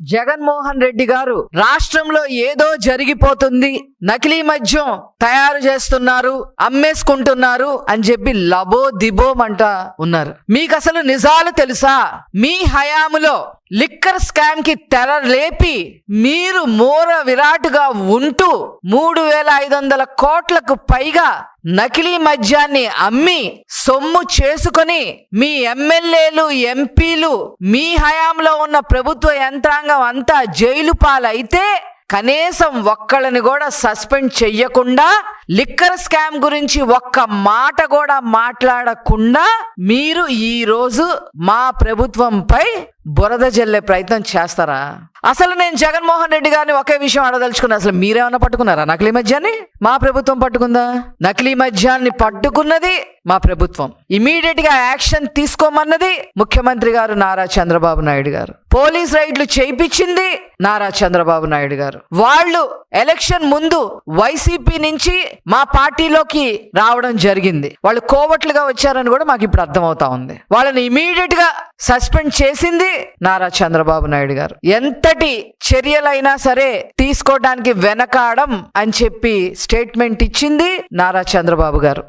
జగన్మోహన్ రెడ్డి గారు రాష్ట్రంలో ఏదో జరిగిపోతుంది నకిలీ మద్యం తయారు చేస్తున్నారు అమ్మేసుకుంటున్నారు అని చెప్పి లబో దిబోమంట ఉన్నారు. మీకు అసలు నిజాలు తెలుసా? మీ హయాములో లిక్కర్ స్కామ్కి తెర లేపి మీరు మూర విరాటుగా ఉంటూ మూడు వేల ఐదు వందల కోట్లకు పైగా నకిలీ మద్యాన్ని అమ్మి సొమ్ము చేసుకొని మీ ఎమ్మెల్యేలు ఎంపీలు మీ హయాంలో ఉన్న ప్రభుత్వ యంత్రాంగం అంతా జైలు పాలైతే కనీసం ఒక్కళ్ళని కూడా సస్పెండ్ చెయ్యకుండా లిక్కర్ స్కామ్ గురించి ఒక్క మాట కూడా మాట్లాడకుండా మీరు ఈ రోజు మా ప్రభుత్వంపై బురద జల్లే ప్రయత్నం చేస్తారా? అసలు నేను జగన్మోహన్ రెడ్డి గారిని ఒకే విషయం అడదలుచుకున్నా అసలు మీరేమన్నా పట్టుకున్నారా? నకిలీ మద్యాన్ని? మా ప్రభుత్వం పట్టుకుందా? నకిలీ మద్యాన్ని పట్టుకున్నది మా ప్రభుత్వం. ఇమీడియట్గా యాక్షన్ తీసుకోమన్నది ముఖ్యమంత్రి గారు నారా చంద్రబాబు నాయుడు గారు. పోలీస్ రైడ్లు చేయించింది నారా చంద్రబాబు నాయుడు గారు. వాళ్ళు ఎలక్షన్ ముందు వైసీపీ నుంచి మా పార్టీలోకి రావడం జరిగింది. వాళ్ళు కోవట్లుగా వచ్చారని కూడా మాకు ఇప్పుడు అర్థమవుతా ఉంది. వాళ్ళని ఇమీడియట్గా సస్పెండ్ చేసింది నారా చంద్రబాబు నాయుడు గారు. ఎంతటి చర్యలైనా సరే తీసుకోవడానికి వెనకాడం అని చెప్పి స్టేట్మెంట్ ఇచ్చింది నారా చంద్రబాబు గారు.